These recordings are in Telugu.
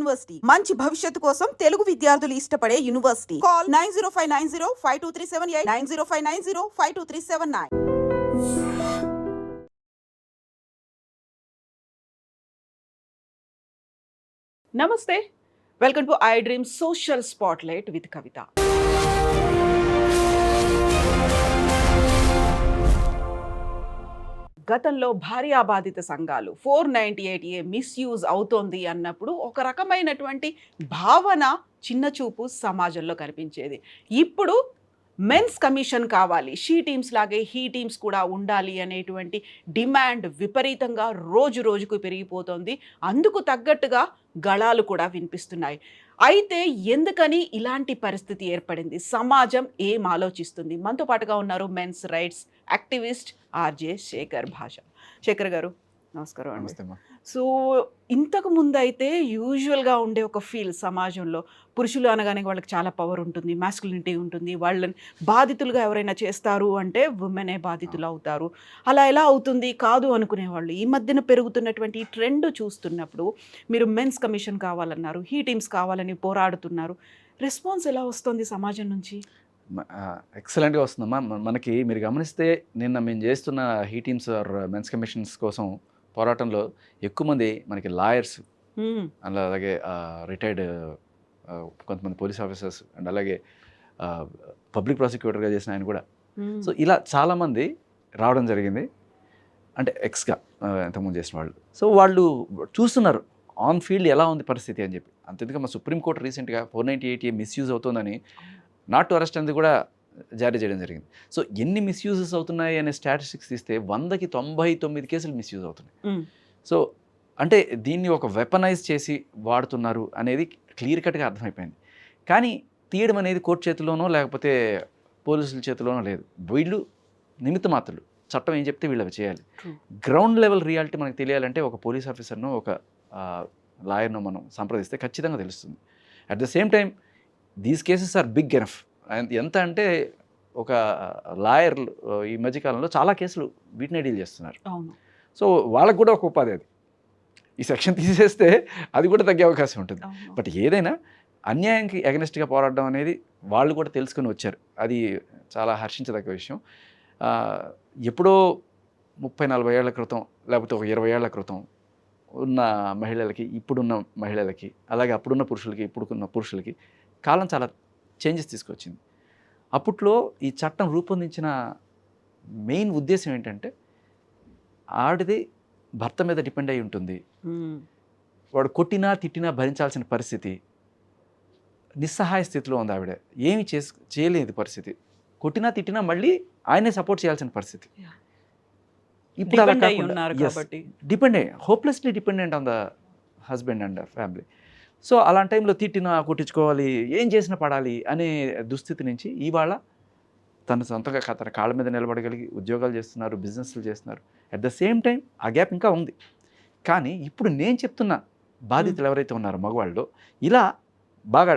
యూనివర్సిటీ. మంచి భవిష్యత్తు కోసం తెలుగు విద్యార్థులు ఇష్టపడే university. Call nine zero five nine zero five two three seven eight nine zero five nine zero five two three seven nine. నమస్తే. Welcome to I dream social spotlight with Kavitha. గతంలో భార్యాబాధిత సంఘాలు four ninety eight A misuse అవుతోంది అన్నప్పుడు ఒక రకమైనటువంటి భావన చిన్న చూపు సమాజంలో కనిపించేది. ఇప్పుడు మెన్స్ కమిషన్ కావాలి షీ టీమ్స్ లాగే హీ టీమ్స్ కూడా ఉండాలి అనేటువంటి డిమాండ్ విపరీతంగా రోజు రోజుకు పెరిగిపోతోంది. అందుకు తగ్గట్టుగా గళాలు కూడా వినిపిస్తున్నాయి. అయితే ఎందుకని ఇలాంటి పరిస్థితి ఏర్పడింది? సమాజం ఏం ఆలోచిస్తుంది? మనతో పాటుగా ఉన్నారు men's rights activist RJ Shekhar Basha. Shekhar garu నమస్కారం అండి. సో ఇంతకు ముందు అయితే యూజువల్గా ఉండే ఒక ఫీల్ సమాజంలో పురుషులు అనగానే వాళ్ళకి చాలా పవర్ ఉంటుంది మాస్కులినిటీ ఉంటుంది వాళ్ళని బాధితులుగా ఎవరైనా చేస్తారు అంటే ఉమెనే బాధితులు అవుతారు. అలా ఎలా అవుతుంది కాదు అనుకునేవాళ్ళు. ఈ మధ్యన పెరుగుతున్నటువంటి ఈ ట్రెండ్ చూస్తున్నప్పుడు మీరు మెన్స్ కమిషన్ కావాలన్నారు హీ టీమ్స్ కావాలని పోరాడుతున్నారు. రెస్పాన్స్ ఎలా వస్తుంది సమాజం నుంచి? ఎక్సలెంట్గా వస్తుందమ్మా మనకి మీరు గమనిస్తే నిన్న మేము చేస్తున్న he teams or men's commissions కోసం పోరాటంలో ఎక్కువ మంది మనకి లాయర్స్. అండ్ అలాగే రిటైర్డ్ కొంతమంది పోలీస్ ఆఫీసర్స్ అండ్ అలాగే పబ్లిక్ ప్రాసిక్యూటర్గా చేసిన ఆయన కూడా. సో ఇలా చాలామంది రావడం జరిగింది. అంటే ఎక్స్గా ఇంతకుముందు చేసిన వాళ్ళు. సో వాళ్ళు చూస్తున్నారు ఆన్ ఫీల్డ్ ఎలా ఉంది పరిస్థితి అని చెప్పి. అంతేందుకు మా సుప్రీంకోర్టు రీసెంట్గా ఫోర్ నైంటీ ఎయిట్ మిస్యూజ్ అవుతుందని నాట్ టు అరెస్ట్ అనేది కూడా జారీ చేయడం జరిగింది. సో ఎన్ని మిస్యూజెస్ అవుతున్నాయి అనే స్టాటిస్టిక్స్ తీస్తే వందకి తొంభై తొమ్మిది కేసులు మిస్యూజ్ అవుతున్నాయి. సో అంటే దీన్ని ఒక వెపనైజ్ చేసి వాడుతున్నారు అనేది క్లియర్ కట్గా అర్థమైపోయింది. కానీ తీయడం అనేది కోర్టు చేతిలోనో లేకపోతే పోలీసుల చేతిలోనో లేదు. వీళ్ళు నిమిత్త మాత్రులు. చట్టం ఏం చెప్తే వీళ్ళు అవి చేయాలి. గ్రౌండ్ లెవెల్ రియాలిటీ మనకు తెలియాలంటే ఒక పోలీస్ ఆఫీసర్ను ఒక లాయర్ను మనం సంప్రదిస్తే ఖచ్చితంగా తెలుస్తుంది. At the same time these cases are big enough ఎంత అంటే ఒక లాయర్ ఈ మధ్యకాలంలో చాలా కేసులు వీటినే డీల్ చేస్తున్నారు. సో వాళ్ళకు కూడా ఒక ఉపాధి అది. ఈ సెక్షన్ తీసేస్తే అది కూడా తగ్గే అవకాశం ఉంటుంది. బట్ ఏదైనా అన్యాయానికి అగనెస్ట్గా పోరాడడం అనేది వాళ్ళు కూడా తెలుసుకొని వచ్చారు. అది చాలా హర్షించదగ్గ విషయం. ఎప్పుడో ముప్పై నలభై ఏళ్ళ క్రితం లేకపోతే ఒక ఇరవై ఏళ్ళ క్రితం ఉన్న మహిళలకి ఇప్పుడున్న మహిళలకి అలాగే అప్పుడున్న పురుషులకి ఇప్పుడున్న పురుషులకి కాలం చాలా చేంజెస్ తీసుకొచ్చింది. అప్పట్లో ఈ చట్టం రూపొందించిన మెయిన్ ఉద్దేశం ఏంటంటే ఆడిది భర్త మీద డిపెండ్ అయి ఉంటుంది. వాడు కొట్టినా తిట్టినా భరించాల్సిన పరిస్థితి నిస్సహాయ స్థితిలో ఉంది ఆవిడ. ఏమి చేసు చేయలేదు పరిస్థితి. కొట్టినా తిట్టినా మళ్ళీ ఆయనే సపోర్ట్ చేయాల్సిన పరిస్థితి. ఇప్పుడు అలా depend hopelessly dependent on the husband and family. So అలాంటి టైంలో తిట్టినా కొట్టించుకోవాలి ఏం చేసినా పడాలి అనే దుస్థితి నుంచి ఇవాళ తను సొంతంగా తన కాళ్ళ మీద నిలబడగలిగి ఉద్యోగాలు చేస్తున్నారు బిజినెస్లు చేస్తున్నారు. అట్ ద సేమ్ టైం ఆ గ్యాప్ ఇంకా ఉంది. కానీ ఇప్పుడు నేను చెప్తున్న బాధితులు ఎవరైతే ఉన్నారో మగవాళ్ళు ఇలా బాగా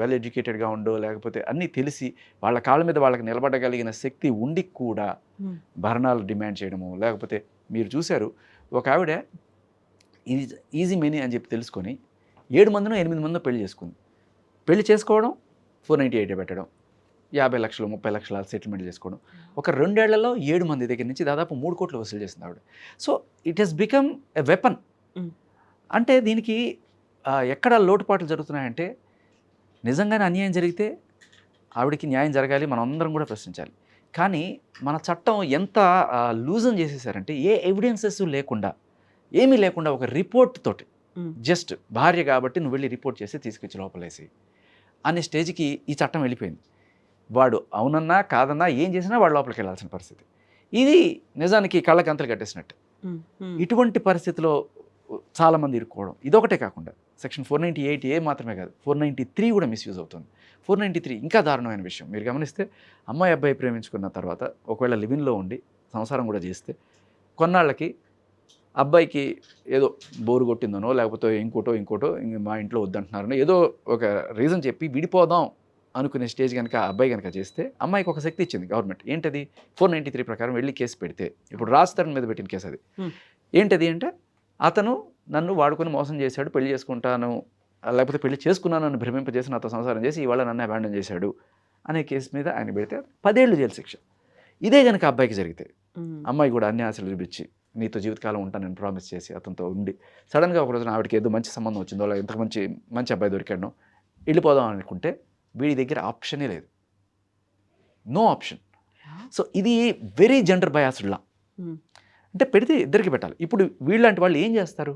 వెల్ ఎడ్యుకేటెడ్గా ఉండో లేకపోతే అన్నీ తెలిసి వాళ్ళ కాళ్ళ మీద వాళ్ళకి నిలబడగలిగిన శక్తి ఉండి కూడా. భరణాలు డిమాండ్ చేయడము లేకపోతే మీరు చూశారు ఒక ఆవిడ ఈజీ ఈజీ మెనీ అని చెప్పి తెలుసుకొని ఏడు మందినో ఎనిమిది మందినో పెళ్ళి చేసుకుంది. పెళ్ళి చేసుకోవడం ఫోర్ నైంటీ ఎయిట్ పెట్టడం. యాభై లక్షలు ముప్పై లక్షల సెటిల్మెంట్ చేసుకోవడం. ఒక రెండేళ్ళలో ఏడు మంది దగ్గర నుంచి దాదాపు మూడు కోట్లు వసూలు చేసింది ఆవిడ. So it has become a weapon. అంటే దీనికి ఎక్కడ లోటుపాట్లు జరుగుతున్నాయంటే నిజంగానే అన్యాయం జరిగితే ఆవిడకి న్యాయం జరగాలి మనం అందరం కూడా ప్రశ్నించాలి. కానీ మన చట్టం ఎంత లూజన్ చేసేసారంటే ఏ ఎవిడెన్సెస్ లేకుండా ఏమీ లేకుండా ఒక రిపోర్ట్ తోటి. జస్ట్ భార్య కాబట్టి నువ్వు వెళ్ళి రిపోర్ట్ చేసి తీసుకొచ్చి లోపలేసి అనే స్టేజ్కి ఈ చట్టం వెళ్ళిపోయింది. వాడు అవునన్నా కాదన్నా ఏం చేసినా వాడు లోపలికి వెళ్ళాల్సిన పరిస్థితి. ఇది నిజానికి కళ్ళకి అంతలు కట్టేసినట్టు. ఇటువంటి పరిస్థితిలో చాలామంది ఇరుక్కోవడం ఇదొకటే కాకుండా section four ninety eight A మాత్రమే కాదు ఫోర్ నైంటీ త్రీ కూడా మిస్యూజ్ అవుతుంది. ఫోర్ నైంటీ త్రీ ఇంకా దారుణమైన విషయం. మీరు గమనిస్తే అమ్మాయి అబ్బాయి ప్రేమించుకున్న తర్వాత ఒకవేళ లివిన్లో ఉండి సంసారం కూడా చేస్తే కొన్నాళ్ళకి అబ్బాయికి ఏదో బోరు కొట్టిందనో లేకపోతే ఇంకోటో ఇంకోటో ఇంక మా ఇంట్లో వద్దంటున్నారనో ఏదో ఒక రీజన్ చెప్పి విడిపోదాం అనుకునే స్టేజ్ కనుక ఆ అబ్బాయి కనుక చేస్తే అమ్మాయికి ఒక శక్తి ఇచ్చింది గవర్నమెంట్. ఏంటది? ఫోర్ త్రీ ప్రకారం వెళ్ళి కేసు పెడితే. ఇప్పుడు రాజ్ తరుణ్ మీద పెట్టిన కేసు అది. ఏంటది అంటే అతను నన్ను వాడుకొని మోసం చేశాడు పెళ్ళి చేసుకుంటాను లేకపోతే పెళ్ళి చేసుకున్నాను నన్ను భ్రమింపజేసి నాతో సంసారం చేసి ఇవాళ నన్ను అబాండన్ చేశాడు అనే కేసు మీద ఆయన పెడితే పదేళ్ళు జైలు శిక్ష. ఇదే కనుక అబ్బాయికి జరిగితే. అమ్మాయి కూడా అన్ని ఆశలు చూపించి నీతో జీవితకాలం ఉంటానని ప్రామిస్ చేసి అతనితో ఉండి. సడన్గా ఒక రోజున ఆవిడకి ఏదో మంచి సంబంధం వచ్చిందో లేదా ఇంత మంచి మంచి అబ్బాయి దొరికాడో వెళ్ళిపోదాం అనుకుంటే వీడి దగ్గర ఆప్షనే లేదు. నో ఆప్షన్ సో ఇది వెరీ జెండర్ బయాస్డ్లా. అంటే పెడితే ఇద్దరికి పెట్టాలి. ఇప్పుడు వీళ్ళంటి వాళ్ళు ఏం చేస్తారు?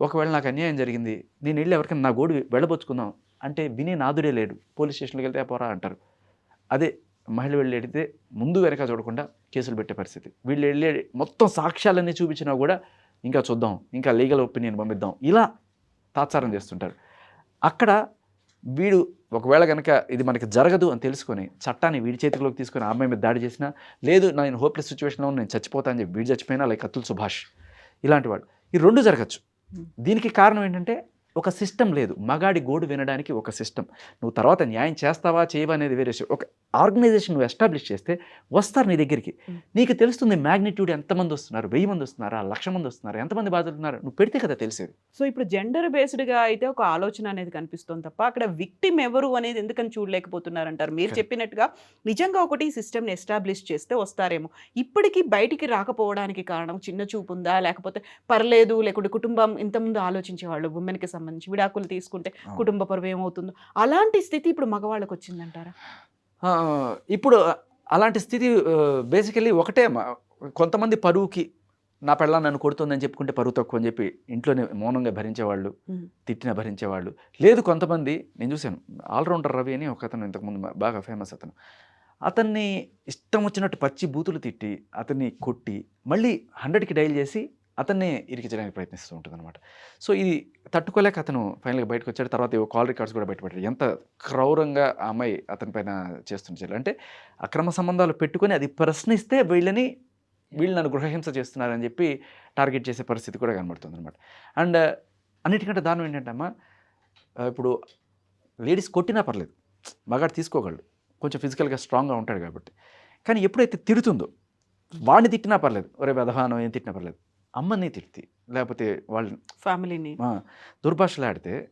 ఒకవేళ నాకు అన్యాయం జరిగింది నేను వెళ్ళి ఎవరికైనా నా గోడు వెళ్ళబోచుకుందాం అంటే వినే నాదుడే లేడు. పోలీస్ స్టేషన్కి వెళ్తే పోరా అంటారు. అదే మహిళ వెళ్ళి అడిగితే ముందు వెనక చూడకుండా కేసులు పెట్టే పరిస్థితి. వీళ్ళు వెళ్ళి మొత్తం సాక్ష్యాలన్నీ చూపించినా కూడా ఇంకా చూద్దాం ఇంకా లీగల్ ఒపీనియన్ పంపిద్దాం. ఇలా తాత్సారం చేస్తుంటారు. అక్కడ వీడు ఒకవేళ కనుక ఇది మనకి జరగదు అని తెలుసుకొని చట్టాన్ని వీడి చేతిలోకి తీసుకొని ఆ అమ్మాయి మీద దాడి చేసినా లేదు నేను హోప్లెస్ సిచ్యువేషన్లో నేను చచ్చిపోతా అని చెప్పి వీడు చచ్చిపోయినా లైక్ అతుల్ సుభాష్ ఇలాంటి వాడు. ఈ రెండు జరగచ్చు. దీనికి కారణం ఏంటంటే ఒక సిస్టమ్ లేదు. మగాడి గోడు వినడానికి ఒక సిస్టమ్. నువ్వు తర్వాత న్యాయం చేస్తావా చేయవా అనేది వేరే ఒక ఆర్గనైజేషన్ నువ్వు ఎస్టాబ్లిష్ చేస్తే వస్తారు నీ దగ్గరికి. నీకు తెలుస్తుంది మ్యాగ్నిట్యూడ్ ఎంతమంది వస్తున్నారు వెయ్యి మంది వస్తున్నారా లక్ష మంది వస్తున్నారు ఎంతమంది బాధితున్నారు నువ్వు పెడితే కదా తెలిసేది. సో ఇప్పుడు జెండర్ బేస్డ్గా అయితే ఒక ఆలోచన అనేది కనిపిస్తుంది తప్ప అక్కడ విక్టిమ్ ఎవరు అనేది ఎందుకని చూడలేకపోతున్నారంటారు? మీరు. చెప్పినట్టుగా నిజంగా ఒకటి సిస్టమ్ని ఎస్టాబ్లిష్ చేస్తే వస్తారేమో. ఇప్పటికీ బయటికి రాకపోవడానికి కారణం చిన్న చూపు ఉందా లేకపోతే పర్లేదు లేకుంటే కుటుంబం ఇంతకుముందు ఆలోచించేవాళ్ళు ఉమెన్కి సంబంధించి విడాకులు తీసుకుంటే కుటుంబ పరువు ఏమవుతుందో అలాంటి స్థితి ఇప్పుడు మగవాళ్ళకి వచ్చిందంటారా ఇప్పుడు అలాంటి స్థితి బేసికలీ ఒకటే. కొంతమంది పరువుకి నా పెళ్ళ నన్ను కొడుతుందని చెప్పుకుంటే పరువు తక్కువ అని చెప్పి ఇంట్లోనే మౌనంగా భరించేవాళ్ళు. తిట్టిన భరించేవాళ్ళు లేదు కొంతమంది నేను చూశాను ఆల్రౌండర్ రవి అని ఒక అతను ఇంతకుముందు బాగా ఫేమస్ అతను అతన్ని ఇష్టం వచ్చినట్టు పచ్చి బూతులు తిట్టి అతన్ని కొట్టి మళ్ళీ హండ్రెడ్కి డైల్ చేసి అతన్ని ఇరికించడానికి ప్రయత్నిస్తూ ఉంటుంది అనమాట సో ఇది తట్టుకోలేక అతను ఫైనల్గా బయటకు వచ్చాడు తర్వాత కాల్ రికార్డ్స్ కూడా బయటపడ్డాడు. ఎంత క్రౌరంగా ఆ అమ్మాయి అతని పైన చేస్తుంది అంటే అక్రమ సంబంధాలు పెట్టుకొని అది ప్రశ్నిస్తే వీళ్ళని వీళ్ళు నన్ను గృహహింస చేస్తున్నారని చెప్పి టార్గెట్ చేసే పరిస్థితి కూడా కనబడుతుంది అనమాట అండ్ అన్నిటికంటే దానం ఏంటంటే అమ్మా ఇప్పుడు లేడీస్ కొట్టినా పర్లేదు. మగాడు తీసుకోగలడు. కొంచెం ఫిజికల్గా స్ట్రాంగ్గా ఉంటాడు కాబట్టి. కానీ ఎప్పుడైతే తిడుతుందో వాడిని తిట్టినా పర్లేదు. ఒరే వెధవానం ఏం తిట్టినా పర్లేదు. అమ్మని తిట్టి లేకపోతే వాళ్ళని ఫ్యామిలీని. దుర్భాషలాడితే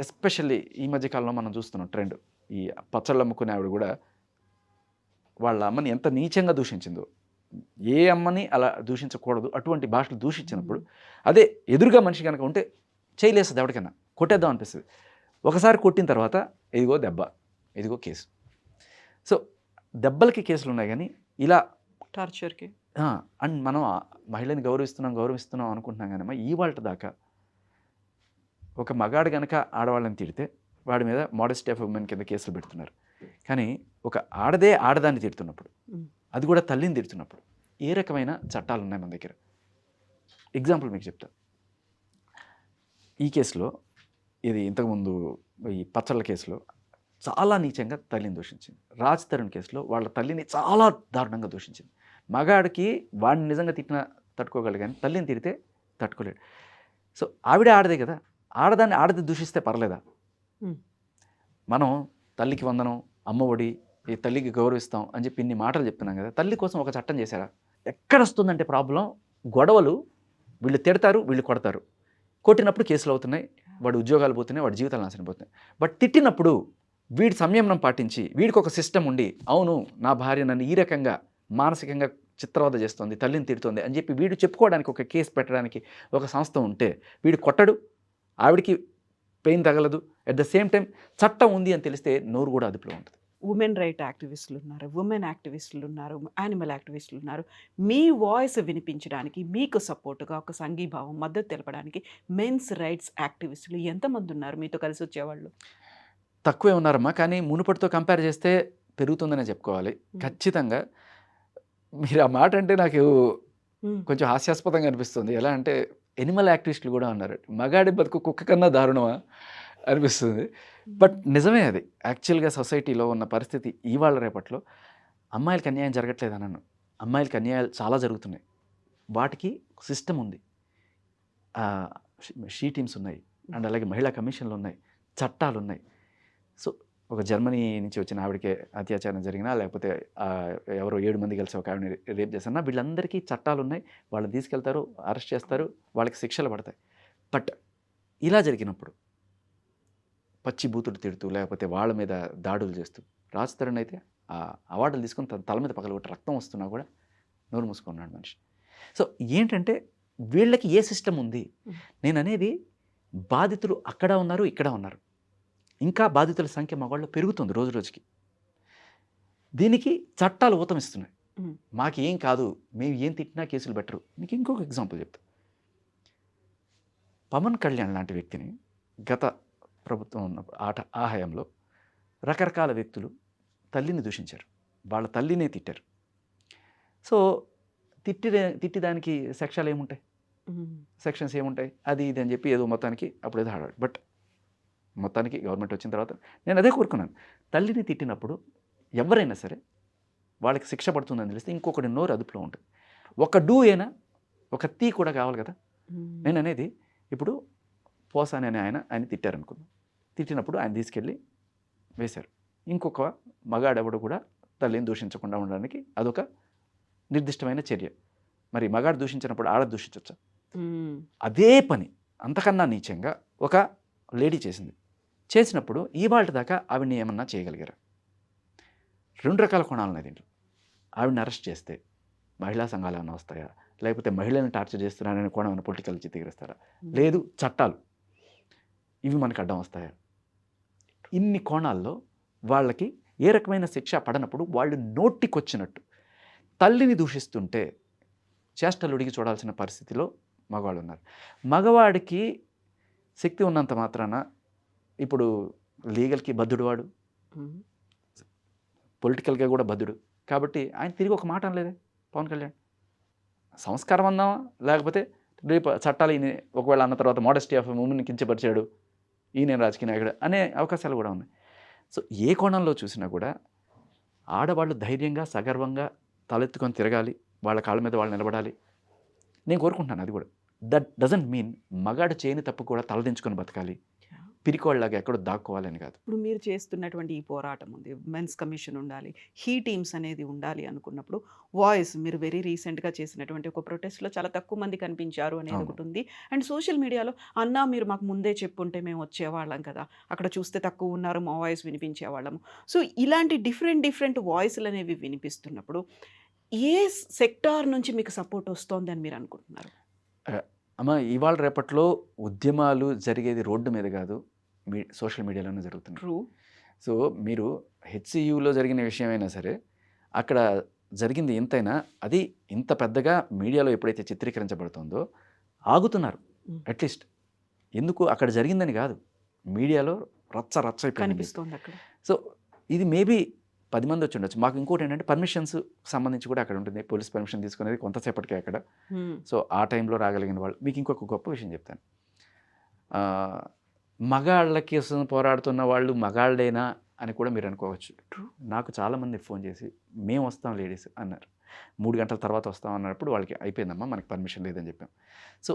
ఎస్పెషల్లీ ఈ మధ్యకాలంలో మనం చూస్తున్నాం ట్రెండ్ ఈ పచ్చళ్ళు అమ్ముకునే ఆవిడ కూడా వాళ్ళ అమ్మని ఎంత నీచంగా దూషించిందో ఏ అమ్మని అలా దూషించకూడదు అటువంటి భాషలు దూషించినప్పుడు అదే ఎదురుగా మనిషి కనుక ఉంటే చేయలేస్తుంది ఎవరికైనా కొట్టేద్దాం అనిపిస్తుంది. ఒకసారి కొట్టిన తర్వాత ఇదిగో దెబ్బ ఇదిగో కేసు. సో దెబ్బలకి కేసులు ఉన్నాయి కానీ ఇలా టార్చర్కి. అండ్ మనం మహిళని గౌరవిస్తున్నాం గౌరవిస్తున్నాం అనుకుంటున్నాం కానీ ఈ వాళ్ళ దాకా ఒక మగాడు గనక ఆడవాళ్ళని తిడితే వాడి మీద మోడెస్టీ ఆఫ్ ఉమెన్ కింద కేసులు పెడుతున్నారు. కానీ ఒక ఆడదే ఆడదాన్ని తిడుతున్నప్పుడు. అది కూడా తల్లిని తిడుతున్నప్పుడు ఏ రకమైన చట్టాలు ఉన్నాయి మన దగ్గర? ఎగ్జాంపుల్ మీకు చెప్తా. ఈ కేసులో ఇది ఇంతకుముందు ఈ పచ్చళ్ళ కేసులో చాలా నీచంగా తల్లిని దూషించింది. రాజ్ తరుణ్ కేసులో వాళ్ళ తల్లిని చాలా దారుణంగా దూషించింది. మగాడికి వాడిని నిజంగా తిట్టిన తట్టుకోగలడు కానీ తల్లిని తిడితే తట్టుకోలేడు. సో ఆవిడ ఆడదే కదా. ఆడదాన్ని ఆడది దూషిస్తే పర్లేదా. మనం తల్లికి వందనం అమ్మ ఒడి ఈ తల్లికి గౌరవిస్తాం అని చెప్పి ఇన్ని మాటలు చెప్తున్నాం కదా. తల్లి కోసం ఒక చట్టం చేశారా? ఎక్కడ వస్తుందంటే ప్రాబ్లం? గొడవలు వీళ్ళు తిడతారు వీళ్ళు కొడతారు. కొట్టినప్పుడు కేసులు అవుతున్నాయి వాడి ఉద్యోగాలు పోతున్నాయి వాడి జీవితాలు నాశనం పోతున్నాయి. బట్ తిట్టినప్పుడు వీడి సంయమనం పాటించి వీడికి ఒక సిస్టమ్ ఉండి అవును నా భార్య నన్ను ఈ రకంగా మానసికంగా చిత్రవద చేస్తుంది తల్లిని తిడుతుంది అని చెప్పి వీడు చెప్పుకోవడానికి ఒక కేసు పెట్టడానికి ఒక సంస్థ ఉంటే వీడు కొట్టడు ఆవిడికి పెయిన్ తగలదు అట్ ద సేమ్ టైం చట్టం ఉంది అని తెలిస్తే నోరు కూడా అదుపులో ఉంటుంది ఉమెన్ రైట్ యాక్టివిస్టులు ఉన్నారు ఉమెన్ యాక్టివిస్టులు ఉన్నారు యానిమల్ యాక్టివిస్టులు ఉన్నారు. మీ వాయిస్ వినిపించడానికి మీకు సపోర్టుగా ఒక సంఘీభావం మద్దతు తెలపడానికి మెన్స్ రైట్స్ యాక్టివిస్టులు ఎంతమంది ఉన్నారు? మీతో కలిసి వచ్చేవాళ్ళు? తక్కువే ఉన్నారమ్మా కానీ మునుపటితో కంపేర్ చేస్తే పెరుగుతుందనే చెప్పుకోవాలి. ఖచ్చితంగా మీరు ఆ మాట అంటే నాకు. కొంచెం హాస్యాస్పదంగా అనిపిస్తుంది. ఎలా అంటే ఎనిమల్ యాక్టివిస్టులు కూడా ఉన్నారు మగాడి బతుకు కుక్క కన్నా దారుణమా అనిపిస్తుంది. బట్ నిజమే అది. యాక్చువల్గా సొసైటీలో ఉన్న పరిస్థితి ఇవాళ రేపట్లో అమ్మాయిలకి అన్యాయం జరగట్లేదు అన్నాను అమ్మాయిలకి అన్యాయాలు చాలా జరుగుతున్నాయి. వాటికి సిస్టమ్ ఉంది. షీ టీమ్స్ ఉన్నాయి. అండ్ అలాగే మహిళా కమిషన్లు ఉన్నాయి. చట్టాలు ఉన్నాయి సో ఒక జర్మనీ నుంచి వచ్చిన ఆవిడకి అత్యాచారం జరిగినా లేకపోతే ఎవరో ఏడు మంది కలిసి ఒక ఆవిడని రేప్ చేసినా వీళ్ళందరికీ చట్టాలు ఉన్నాయి వాళ్ళని తీసుకెళ్తారు అరెస్ట్ చేస్తారు. వాళ్ళకి శిక్షలు పడతాయి. బట్ ఇలా జరిగినప్పుడు పచ్చి బూతులు తిడుతూ లేకపోతే వాళ్ళ మీద దాడులు చేస్తూ రాజ్ తరుణ్ అయితే ఆ అవార్డులు తీసుకుని తన తల మీద పగలగొట్టి రక్తం వస్తున్నా కూడా నోరు మూసుకున్నాడు మనిషి. సో ఏంటంటే వీళ్ళకి ఏ సిస్టమ్ ఉంది? నేను అనేది బాధితులు అక్కడ ఉన్నారు ఇక్కడ ఉన్నారు. ఇంకా బాధితుల సంఖ్య మగవాళ్ళు పెరుగుతుంది రోజు రోజుకి. దీనికి చట్టాలు ఊతమిస్తున్నాయి. మాకు ఏం కాదు మేము ఏం తిట్టినా కేసులు పెట్టరు. మీకు ఇంకొక ఎగ్జాంపుల్ చెప్తా. పవన్ కళ్యాణ్ లాంటి వ్యక్తిని గత ప్రభుత్వం ఉన్నప్పుడు ఆట ఆ హయాంలో రకరకాల వ్యక్తులు తల్లిని దూషించారు. వాళ్ళ తల్లినే తిట్టారు. సో తిట్టిదే తిట్టిదానికి సెక్షాలు ఏముంటాయి? సెక్షన్స్ ఏముంటాయి? అది ఇది అని చెప్పి ఏదో మొత్తానికి అప్పుడు ఏదో ఆడాడు బట్ మొత్తానికి గవర్నమెంట్ వచ్చిన తర్వాత నేను అదే కోరుకున్నాను. తల్లిని తిట్టినప్పుడు ఎవరైనా సరే వాళ్ళకి శిక్ష పడుతుందని తెలిస్తే ఇంకొకటి నోరు అదుపులో ఉంటుంది. ఒక డూ అయినా ఒక తీ కూడా కావాలి కదా? నేను అనేది ఇప్పుడు పోసాని అనే ఆయన ఆయన తిట్టారనుకుందాం. తిట్టినప్పుడు ఆయన తీసుకెళ్ళి వేశారు. ఇంకొక మగాడెవడు కూడా తల్లిని దూషించకుండా ఉండడానికి అదొక నిర్దిష్టమైన చర్య. మరి మగాడు దూషించినప్పుడు ఆడ దూషించవచ్చా అదే పని అంతకన్నా నీచంగా ఒక లేడీ చేసింది. చేసినప్పుడు ఇవాళ దాకా ఆవిడని ఏమన్నా చేయగలిగారా? రెండు రకాల కోణాలు ఉన్నాయి దీంట్లో. ఆవిడని అరెస్ట్ చేస్తే మహిళా సంఘాలు ఏమైనా వస్తాయా? లేకపోతే మహిళలను టార్చర్ చేస్తున్నారనే కోణం ఏమైనా పొలిటికల్ చిత్రీకరిస్తారా లేదు చట్టాలు. ఇవి మనకు అడ్డం వస్తాయా? ఇన్ని కోణాల్లో వాళ్ళకి ఏ రకమైన శిక్ష పడనప్పుడు వాళ్ళు నోటికొచ్చినట్టు తల్లిని దూషిస్తుంటే చేష్టలు ఉడిగి చూడాల్సిన పరిస్థితిలో మగవాళ్ళు ఉన్నారు. మగవాడికి శక్తి ఉన్నంత మాత్రాన ఇప్పుడు లీగల్కి బద్ధుడు వాడు. పొలిటికల్గా కూడా బద్ధుడు. కాబట్టి ఆయన తిరిగి ఒక మాట అనలేదే పవన్ కళ్యాణ్. సంస్కారం అందామా? లేకపోతే రేపు చట్టాలు ఈయన ఒకవేళ అన్న తర్వాత మోడస్టీ ఆఫ్ ఉమెన్ కించపరిచాడు. ఈయన రాజకీయ నాయకుడు అనే అవకాశాలు కూడా ఉన్నాయి. సో ఏ కోణంలో చూసినా కూడా ఆడవాళ్ళు ధైర్యంగా సగర్వంగా తలెత్తుకొని తిరగాలి వాళ్ళ కాళ్ళ మీద వాళ్ళు నిలబడాలి. నేను కోరుకుంటున్నాను అది కూడా. దట్ డజంట్ మీన్ మగాడు చేయని తప్పు కూడా తలదించుకొని బతకాలి. పిరికోళ్ళలాగా ఎక్కడో దాక్కోవాలని కాదు. ఇప్పుడు మీరు చేస్తున్నటువంటి ఈ పోరాటం ఉంది. మెన్స్ కమిషన్ ఉండాలి హీ టీమ్స్ అనేది ఉండాలి అనుకున్నప్పుడు వాయిస్ మీరు వెరీ రీసెంట్గా చేసినటువంటి ఒక ప్రొటెస్ట్లో చాలా తక్కువ మంది కనిపించారు అనేది. ఒకటి ఉంది. అండ్ సోషల్ మీడియాలో అన్నా మీరు మాకు ముందే చెప్పుంటే మేము వచ్చేవాళ్ళం కదా అక్కడ చూస్తే తక్కువ ఉన్నారు మా వాయిస్ వినిపించేవాళ్ళము సో ఇలాంటి డిఫరెంట్ డిఫరెంట్ వాయిస్లు అనేవి వినిపిస్తున్నప్పుడు ఏ సెక్టార్ నుంచి మీకు సపోర్ట్ వస్తోంది అని మీరు అనుకుంటున్నారు? అమ్మ ఇవాళ రేపట్లో ఉద్యమాలు జరిగేది రోడ్డు మీద కాదు. మీ సోషల్ మీడియాలోనే జరుగుతుంది ట్రూ. సో మీరు హెచ్సియులో జరిగిన విషయమైనా సరే అక్కడ జరిగింది ఎంతైనా అది ఇంత పెద్దగా మీడియాలో ఎప్పుడైతే చిత్రీకరించబడుతుందో ఆగుతున్నారు. అట్లీస్ట్ ఎందుకు? అక్కడ జరిగిందని కాదు. మీడియాలో రచ్చ రచ్చ కనిపిస్తోంది అక్కడ. సో ఇది మేబీ పది మంది వచ్చి ఉండొచ్చు. మాకు ఇంకోటి ఏంటంటే పర్మిషన్స్ సంబంధించి కూడా అక్కడ ఉంటుంది. పోలీస్ పర్మిషన్ తీసుకునేది కొంతసేపటికే అక్కడ. సో ఆ టైంలో రాగలిగిన వాళ్ళు. మీకు ఇంకొక గొప్ప విషయం చెప్తాను. ఆ, మగాళ్ళకి అసలు పోరాడుతున్న వాళ్ళు మగాళ్ళేనా అని కూడా మీరు అనుకోవచ్చు. నాకు చాలామంది ఫోన్ చేసి మేము వస్తాం లేడీస్ అన్నారు. మూడు గంటల తర్వాత వస్తాం అన్నప్పుడు వాళ్ళకి అయిపోయిందమ్మా మనకి పర్మిషన్ లేదని చెప్పాం. సో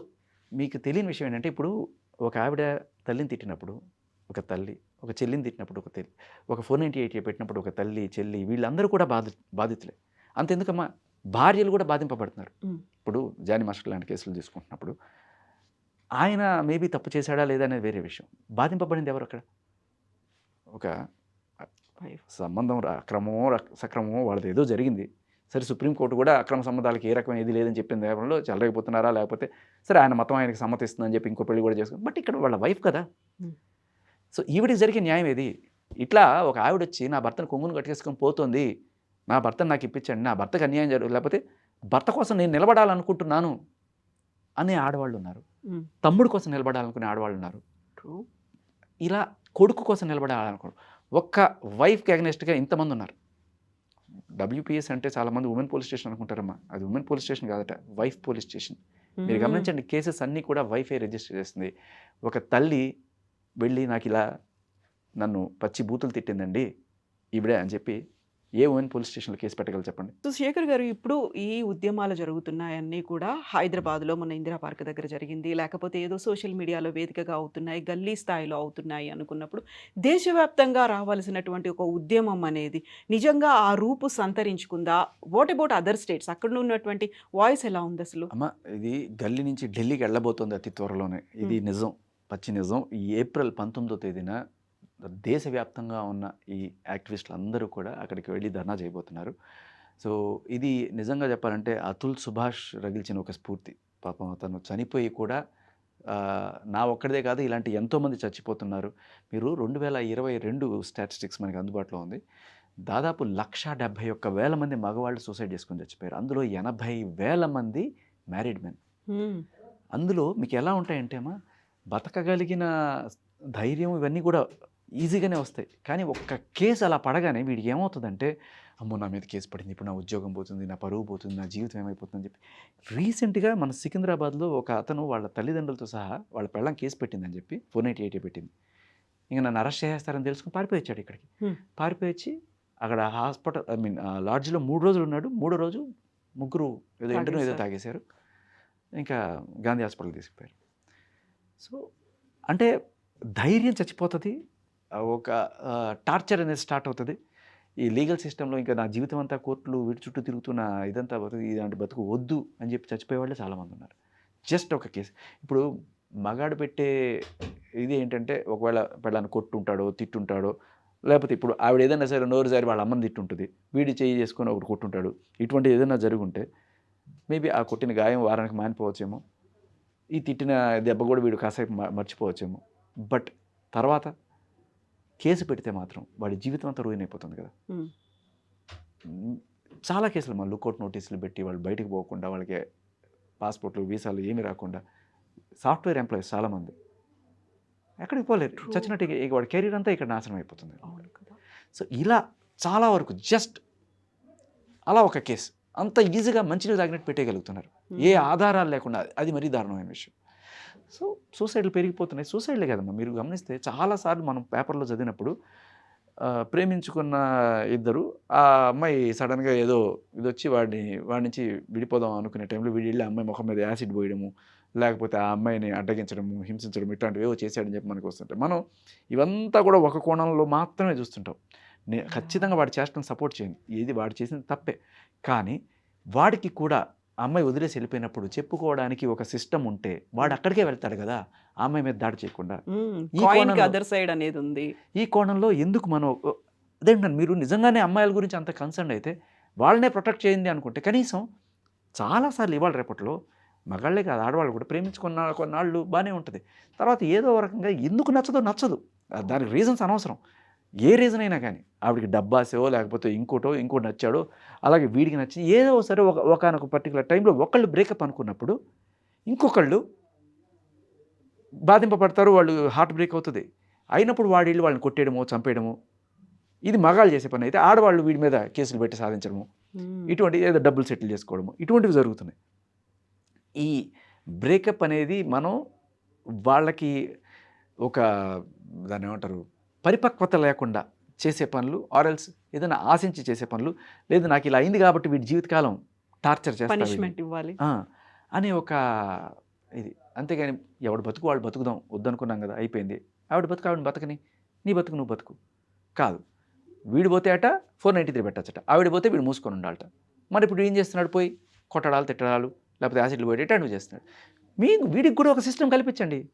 మీకు తెలియని విషయం ఏంటంటే ఇప్పుడు ఒక ఆవిడ తల్లిని తిట్టినప్పుడు ఒక తల్లి ఒక చెల్లిని తిట్టినప్పుడు ఒక తల్లి ఒక ఫోర్ నైంటీ ఎయిట్ పెట్టినప్పుడు ఒక తల్లి చెల్లి వీళ్ళందరూ కూడా బాధ బాధితులే. అంతెందుకమ్మా? భార్యలు కూడా బాధింపబడుతున్నారు. ఇప్పుడు జానీ మాస్టర్ లాంటి కేసులు తీసుకుంటున్నప్పుడు ఆయన మేబీ తప్పు చేశాడా లేదా అనేది వేరే విషయం. బాధింపబడింది ఎవరు అక్కడ? ఒక. సంబంధం రక్- సక్రమమో వాళ్ళది ఏదో జరిగింది. సరే సుప్రీంకోర్టు కూడా అక్రమ సంబంధాలకు ఏ రకమైన ఇది లేదని చెప్పిన దేవంలో చెలరైపోతున్నారా లేకపోతే సరే ఆయన మతం ఆయనకి సమ్మతిస్తుందని చెప్పి ఇంకో పెళ్ళి కూడా చేసుకుని బట్ ఇక్కడ వాళ్ళ వైఫ్ కదా. సో ఈవిడికి జరిగే న్యాయం ఏది? ఇట్లా ఒక ఆవిడ వచ్చి నా భర్తను కొంగును కట్టేసుకొని పోతుంది. నా భర్తను నాకు ఇప్పించండి. నా భర్తకు అన్యాయం జరుగు లేకపోతే భర్త కోసం నేను నిలబడాలనుకుంటున్నాను. అనే ఆడవాళ్ళు ఉన్నారు. తమ్ముడు కోసం నిలబడాలనుకునే ఆడవాళ్ళు ఉన్నారు. ఇలా కొడుకు కోసం నిలబడాలనుకో ఒక్క వైఫ్కి అగనెస్ట్గా ఇంతమంది ఉన్నారు డబ్ల్యూపీఎస్ అంటే చాలామంది ఉమెన్ పోలీస్ స్టేషన్ అనుకుంటారమ్మా అది ఉమెన్ పోలీస్ స్టేషన్ కాదట వైఫ్ పోలీస్ స్టేషన్ మీరు. గమనించండి కేసెస్ అన్నీ కూడా వైఫై రిజిస్టర్ చేస్తుంది ఒక తల్లి వెళ్ళి నాకు ఇలా నన్ను పచ్చి బూతులు తిట్టిందండి ఈవిడే అని చెప్పి ఏ ఉమెన్ పోలీస్ స్టేషన్లో కేసు పెట్టగలరు చెప్పండి? సో శేఖర్ గారు ఇప్పుడు ఈ ఉద్యమాలు జరుగుతున్నాయన్నీ కూడా హైదరాబాద్లో మన ఇందిరా పార్క్ దగ్గర జరిగింది. లేకపోతే ఏదో సోషల్ మీడియాలో వేదికగా అవుతున్నాయి గల్లీ స్థాయిలో అవుతున్నాయి అనుకున్నప్పుడు దేశవ్యాప్తంగా రావాల్సినటువంటి ఒక ఉద్యమం అనేది నిజంగా ఆ రూపు సంతరించుకుందా? వాట్ అబౌట్ అదర్ స్టేట్స్ అక్కడ ఉన్నటువంటి వాయిస్ ఎలా ఉంది అసలు? అమ్మ ఇది గల్లీ నుంచి ఢిల్లీకి వెళ్ళబోతుంది అతి త్వరలోనే. ఇది నిజం పచ్చి నిజం. ఈ ఏప్రిల్ పంతొమ్మిదో తేదీన దేశవ్యాప్తంగా ఉన్న ఈ యాక్టివిస్టులు అందరూ కూడా అక్కడికి వెళ్ళి ధర్నా చేయబోతున్నారు. సో ఇది నిజంగా చెప్పాలంటే అతుల్ సుభాష్ రగిల్చిన ఒక స్ఫూర్తి. పాపం అతను చనిపోయి కూడా నా ఒక్కడిదే కాదు ఇలాంటి ఎంతోమంది చచ్చిపోతున్నారు. మీరు రెండు వేల ఇరవై రెండు స్టాటిస్టిక్స్ మనకి అందుబాటులో ఉంది. దాదాపు లక్ష డెబ్భై ఒక్క వేల మంది మగవాళ్ళు సూసైడ్ చేసుకొని చచ్చిపోయారు. అందులో ఎనభై వేల మంది మ్యారీడ్ మెన్. అందులో మీకు ఎలా ఉంటాయంటే అమ్మా బతకగలిగిన ధైర్యం ఇవన్నీ కూడా ఈజీగానే వస్తాయి. కానీ ఒక్క కేసు అలా పడగానే వీడికి ఏమవుతుందంటే అమ్మో నా మీద కేసు పడింది. ఇప్పుడు నా ఉద్యోగం పోతుంది నా పరువు పోతుంది నా జీవితం ఏమైపోతుంది అని చెప్పి రీసెంట్గా మన సికింద్రాబాద్లో ఒక అతను వాళ్ళ తల్లిదండ్రులతో సహా వాళ్ళ పెళ్ళం కేసు పెట్టిందని చెప్పి ఫోర్ నైంటీ ఎయిట్ పెట్టింది. ఇంకా నన్ను అరెస్ట్ చేసేస్తారని తెలుసుకుని పారిపోయి వచ్చాడు ఇక్కడికి. పారిపోయి వచ్చి అక్కడ హాస్పిటల్ ఐ మీన్ లాడ్జ్లో మూడు రోజులు ఉన్నాడు. మూడో రోజు ముగ్గురు ఏదో ఎండను ఏదో తాగేశారు. ఇంకా గాంధీ హాస్పిటల్ తీసుకుపోయారు. సో అంటే ధైర్యం చచ్చిపోతుంది. ఒక టార్చర్ అనేది స్టార్ట్ అవుతుంది. ఈ లీగల్ సిస్టంలో ఇంకా నా జీవితం అంతా కోర్టులు వీటి చుట్టూ తిరుగుతున్న ఇదంతా బతుకు ఇలాంటి బతుకు వద్దు అని చెప్పి చచ్చిపోయే వాళ్ళే చాలామంది ఉన్నారు. జస్ట్ ఒక కేసు. ఇప్పుడు మగాడు పెట్టే ఇది ఏంటంటే ఒకవేళ పెళ్ళాన్ని కొట్టుంటాడో తిట్టుంటాడో లేకపోతే ఇప్పుడు ఆవిడ ఏదైనా సరే నోరు జారి వాళ్ళ అమ్మని తిట్టుంటుంది. వీడి చేయి చేసుకొని ఒకటి కొట్టుంటాడు. ఇటువంటి ఏదైనా జరుగుంటే మేబీ ఆ కొట్టిన గాయం వారానికి మానిపోవచ్చేమో. ఈ తిట్టిన దెబ్బ కూడా వీడు కాసేపు మర్చిపోవచ్చేమో. బట్ తర్వాత కేసు పెడితే మాత్రం వాడి జీవితం అంతా రూయిన్ అయిపోతుంది కదా. చాలా కేసులు మా లుకౌట్ నోటీసులు పెట్టి వాళ్ళు బయటకు పోకుండా వాళ్ళకి పాస్పోర్ట్లు వీసాలు ఏమీ రాకుండా సాఫ్ట్వేర్ ఎంప్లాయీస్ చాలామంది ఎక్కడికి పోలేరు. చచ్చినట్టు వాడి కెరీర్ అంతా ఇక్కడ నాశనం అయిపోతుంది. సో ఇలా చాలా వరకు జస్ట్ అలా ఒక కేసు అంత ఈజీగా మంచినీళ్ళు తాగినట్టు పెట్టేయగలుగుతున్నారు. ఏ ఆధారాలు లేకుండా అది మరీ దారుణమైన విషయం. సో సూసైడ్లు పెరిగిపోతున్నాయి. సూసైడ్లే కదమ్మా. మీరు గమనిస్తే చాలాసార్లు మనం పేపర్లో చదివినప్పుడు ప్రేమించుకున్న ఇద్దరు ఆ అమ్మాయి సడన్గా ఏదో ఇది వచ్చి వాడిని వాడి నుంచి విడిపోదాం అనుకునే టైంలో వీడి వెళ్ళి అమ్మాయి ముఖం మీద యాసిడ్ పోయడము లేకపోతే ఆ అమ్మాయిని అడ్డగించడము హింసించడం ఇట్లాంటివి ఏవో చేశాడని చెప్పి మనకు వస్తుంటాయి. మనం ఇవంతా కూడా ఒక కోణంలో మాత్రమే చూస్తుంటాం. నే ఖచ్చితంగా వాడి చేష్టను సపోర్ట్ చేయండి. ఇది వాడు చేసింది తప్పే. కానీ వాడికి కూడా అమ్మాయి వదిలేసి వెళ్ళిపోయినప్పుడు చెప్పుకోవడానికి ఒక సిస్టమ్ ఉంటే వాడు అక్కడికే వెళ్తాడు కదా ఆ అమ్మాయి మీద దాడి చేయకుండా. ఈ అదర్ సైడ్ అనేది ఉంది. ఈ కోణంలో ఎందుకు మనం అదేంటంటే మీరు నిజంగానే అమ్మాయిల గురించి అంత కన్సర్న్ అయితే వాళ్ళనే ప్రొటెక్ట్ చేయండి అనుకుంటే కనీసం చాలాసార్లు ఇవాళ రేపట్లో మగాళ్ళే కాదు ఆడవాళ్ళు కూడా ప్రేమించుకున్న కొన్నాళ్ళు బాగానే ఉంటుంది. తర్వాత ఏదో ఒక రకంగా ఎందుకు నచ్చదో నచ్చదు. దానికి రీజన్స్ అనవసరం. ఏ రీజన్ అయినా కానీ ఆవిడకి డబ్బాసో లేకపోతే ఇంకోటో ఇంకోటి నచ్చాడో అలాగే వీడికి నచ్చి ఏదో సరే ఒక ఒకనొక పర్టికులర్ టైంలో ఒకళ్ళు బ్రేకప్ అనుకున్నప్పుడు ఇంకొకళ్ళు బాధింపబడతారు వాళ్ళు హార్ట్ బ్రేక్ అవుతుంది. అయినప్పుడు వాడి వీళ్ళు వాళ్ళని కొట్టేయడము చంపేయడము ఇది మగాళ్ళు చేసే పని అయితే ఆడవాళ్ళు వీడి మీద కేసులు పెట్టి సాధించడము. ఇటువంటి ఏదో డబ్బులు సెటిల్ చేసుకోవడము ఇటువంటివి జరుగుతున్నాయి. ఈ బ్రేకప్ అనేది మనం వాళ్ళకి ఒక దాన్ని ఏమంటారు? పరిపక్వత లేకుండా చేసే పనులు ఆర్ఎల్స్ ఏదైనా ఆశించి చేసే పనులు లేదు నాకు ఇలా అయింది కాబట్టి వీడి జీవితకాలం టార్చర్ పనిష్మెంట్ ఇవ్వాలి. అనే ఒక ఇది. అంతేగాని ఎవడు బతుకు వాడు బతుకుదాం వద్దనుకున్నాం కదా అయిపోయింది. ఆవిడ బతుకు ఆవిడ బతకని నీ బతుకు నువ్వు బతుకు. కాదు. వీడు పోతే అట ఫోర్ నైంటీ త్రీ పెట్టచ్చట. ఆవిడ పోతే వీడు మూసుకొని ఉండాలట. మరి ఇప్పుడు ఏం చేస్తున్నాడు పోయి? కొట్టడాలు తిట్టడాలు లేకపోతే యాసిడ్లు పోయి ఇట్లాంటివి చేస్తున్నాడు. మీ వీడికి కూడా ఒక సిస్టమ్ కల్పించండి.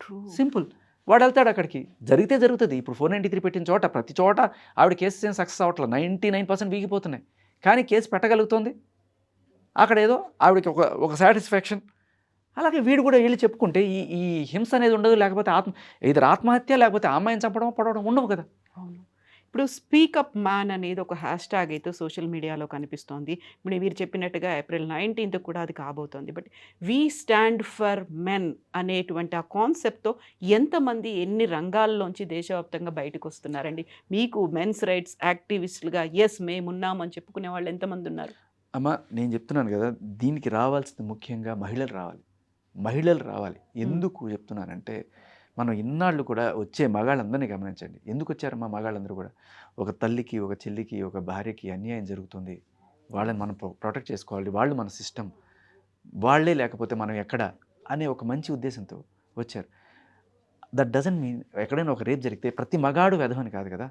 True. సింపుల్ వాడు వెళ్తాడు అక్కడికి. జరిగితే జరుగుతుంది. ఇప్పుడు ఫోర్ నైంటీ త్రీ పెట్టిన చోట ప్రతి చోట ఆవిడ కేసెస్ ఏం సక్సెస్ అవ్వట్లేదు నైంటీ నైన్ పర్సెంట్ వీగిపోతున్నాయి. కానీ కేసు పెట్టగలుగుతుంది. అక్కడ ఏదో ఆవిడకి ఒక ఒక సాటిస్ఫాక్షన్. అలాగే వీడు కూడా వెళ్ళి చెప్పుకుంటే ఈ ఈ హింస అనేది ఉండదు. లేకపోతే ఆత్మ ఇద్దరు ఆత్మహత్య లేకపోతే అమ్మాయిని చంపడం పడవడం ఉండవు కదా. అవును. ఇప్పుడు స్పీకప్ మ్యాన్ అనేది ఒక హ్యాష్ ట్యాగ్ అయితే సోషల్ మీడియాలో కనిపిస్తోంది. ఇప్పుడు మీరు చెప్పినట్టుగా ఏప్రిల్ నైన్టీన్త్ కూడా అది కాబోతోంది. But we stand for men అనేటువంటి ఆ కాన్సెప్ట్తో ఎంతమంది ఎన్ని రంగాల్లోంచి దేశవ్యాప్తంగా బయటకు వస్తున్నారండి మీకు మెన్స్ రైట్స్ యాక్టివిస్టులుగా ఎస్ మేమున్నామని చెప్పుకునే వాళ్ళు ఎంతమంది ఉన్నారు? అమ్మ నేను చెప్తున్నాను కదా దీనికి రావాల్సింది ముఖ్యంగా మహిళలు రావాలి. మహిళలు రావాలి. ఎందుకు చెప్తున్నానంటే మనం ఇన్నాళ్ళు కూడా వచ్చే మగాళ్ళందరినీ గమనించండి. ఎందుకు వచ్చారమ్మా మగాళ్ళందరూ కూడా? ఒక తల్లికి ఒక చెల్లికి ఒక భార్యకి అన్యాయం జరుగుతుంది. వాళ్ళని మనం ప్రొ- ప్రొటెక్ట్ చేసుకోవాలి. వాళ్ళు మన సిస్టమ్. వాళ్ళే లేకపోతే మనం ఎక్కడ? అనే ఒక మంచి ఉద్దేశంతో వచ్చారు. దట్ డజన్ మీన్ ఎక్కడైనా ఒక రేప్ జరిగితే ప్రతి మగాడు వెధవని కాదు కదా.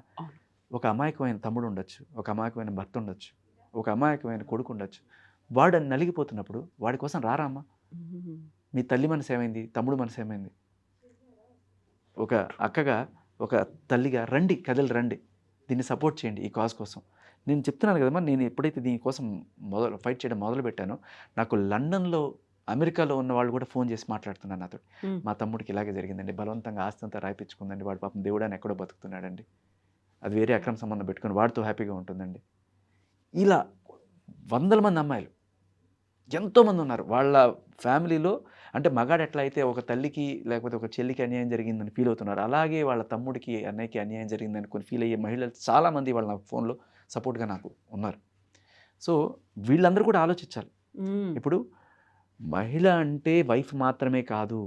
ఒక అమాయకమైన తమ్ముడు ఉండొచ్చు. ఒక అమాయకమైన భర్త ఉండొచ్చు. ఒక అమాయకమైన కొడుకు ఉండొచ్చు. వాడు నలిగిపోతున్నప్పుడు వాడి కోసం రారా అమ్మా మీ తల్లి మనసు ఏమైంది? తమ్ముడు మనసు ఏమైంది? ఒక అక్కగా ఒక తల్లిగా రండి కథలు రండి. దీన్ని సపోర్ట్ చేయండి ఈ కాజ్ కోసం. నేను చెప్తున్నాను కదమ్మా నేను ఎప్పుడైతే దీనికోసం మొదలు ఫైట్ చేయడం మొదలు పెట్టానో నాకు లండన్లో అమెరికాలో ఉన్న వాళ్ళు కూడా ఫోన్ చేసి మాట్లాడుతున్నారు నాతో. మా తమ్ముడికి ఇలాగే జరిగిందండి. బలవంతంగా ఆస్తి అంతా రాయిపించుకుందండి. వాడు పాపం దేవుడాన్ని ఎక్కడో బతుకుతున్నాడండి. అది వేరే అక్రమ సంబంధం పెట్టుకుని వాడితో హ్యాపీగా ఉంటుందండి. ఇలా వందల మంది అమ్మాయిలు ఎంతోమంది ఉన్నారు. వాళ్ళ ఫ్యామిలీలో అంటే మగాడు ఎట్లా అయితే ఒక తల్లికి లేకపోతే ఒక చెల్లికి అన్యాయం జరిగిందని ఫీల్ అవుతున్నారు. అలాగే వాళ్ళ తమ్ముడికి అన్నయ్యకి అన్యాయం జరిగిందని కొన్ని ఫీల్ అయ్యే మహిళలు చాలామంది వాళ్ళ ఫోన్లో సపోర్ట్గా నాకు ఉన్నారు. సో వీళ్ళందరూ కూడా ఆలోచించాలి. ఇప్పుడు మహిళ అంటే వైఫ్ మాత్రమే కాదు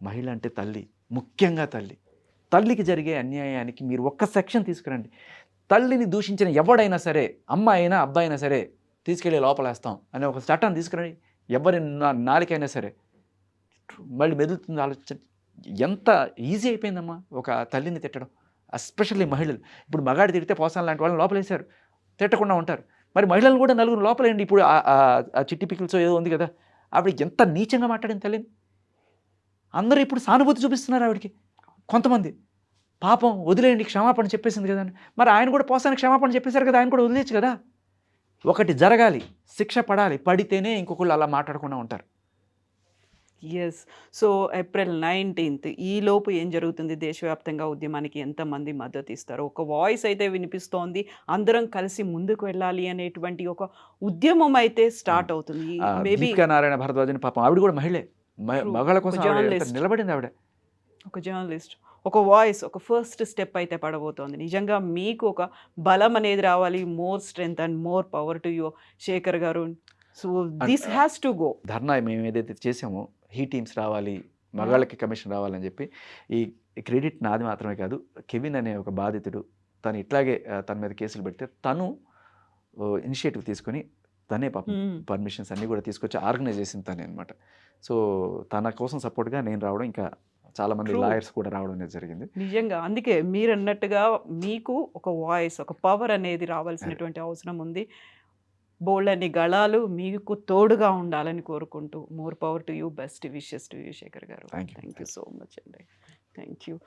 మహిళ అంటే తల్లి ముఖ్యంగా తల్లి. తల్లికి జరిగే అన్యాయానికి మీరు ఒక్క సెక్షన్ తీసుకురండి. తల్లిని దూషించిన ఎవడైనా సరే అమ్మ అయినా అబ్బాయి అయినా సరే తీసుకెళ్ళి లోపలేస్తాం అనే ఒక చట్టాన్ని తీసుకురండి. ఎవరి నాలికైనా సరే. మళ్ళీ మెదులుతుంది ఆలోచన. ఎంత ఈజీ అయిపోయిందమ్మా ఒక తల్లిని తిట్టడం ఎస్పెషల్లీ మహిళలు. ఇప్పుడు మగాడి తిడితే పోసాను లాంటి వాళ్ళని లోపలేశారు తిట్టకుండా ఉంటారు. మరి మహిళలు కూడా నలుగురు లోపలేండి ఇప్పుడు ఆ- చిట్టి పికిల్స్ ఏదో ఉంది కదా ఆవిడ ఎంత నీచంగా మాట్లాడింది తల్లిని. అందరూ ఇప్పుడు సానుభూతి చూపిస్తున్నారు ఆవిడకి. కొంతమంది పాపం వదిలేయండి క్షమాపణ చెప్పేసింది కదా మరి ఆయన కూడా పోసానికి క్షమాపణ చెప్పేశారు కదా ఆయన కూడా వదిలేచ్చు కదా. ఒకటి జరగాలి శిక్ష పడాలి పడితేనే ఇంకొకళ్ళు అలా మాట్లాడకుండా ఉంటారు. ఎస్ సో ఏప్రిల్ నైన్టీన్త్ ఈ లోపు ఏం జరుగుతుంది? దేశవ్యాప్తంగా ఉద్యమానికి ఎంతమంది మద్దతు ఇస్తారు? ఒక వాయిస్ అయితే వినిపిస్తోంది. అందరం కలిసి ముందుకు వెళ్ళాలి అనేటువంటి ఒక ఉద్యమం అయితే స్టార్ట్ అవుతుంది. మేబీ నారాయణ భరద్వాజని పాపం ఆవిడ కూడా మహిళే. మ- True. మగాళ్ళ కోసం. నిలబడింది ఆవిడ? ఒక జర్నలిస్ట్ ఒక వాయిస్ ఒక ఫస్ట్ స్టెప్ అయితే పడబోతోంది. నిజంగా మీకు ఒక బలం అనేది రావాలి. More strength and more power to you Shekhar garu so this has to go dharna మేము ఏదైతే చేసామో హీ టీమ్స్ రావాలి మగాళ్ళకి కమిషన్ రావాలని చెప్పి ఈ క్రెడిట్ నాది మాత్రమే కాదు కెవిన్ అనే ఒక బాధితుడు తను ఇట్లాగే తన మీద కేసులు పెడితే తను ఇనిషియేటివ్ తీసుకొని తనే పాపం పర్మిషన్స్ అన్నీ కూడా తీసుకొచ్చి ఆర్గనైజ్ చేసింది తనే అనమాట సో తన కోసం సపోర్ట్గా నేను రావడం ఇంకా చాలామంది True. లాయర్స్ కూడా రావడం అనేది జరిగింది. నిజంగా అందుకే మీరు అన్నట్టుగా మీకు ఒక వాయిస్ ఒక పవర్ అనేది రావాల్సినటువంటి అవసరం ఉంది. బోల్డని గళాలు మీకు తోడుగా ఉండాలని కోరుకుంటూ more power to you best wishes to you Shekhar garu. Thank you so much అండి. Thank you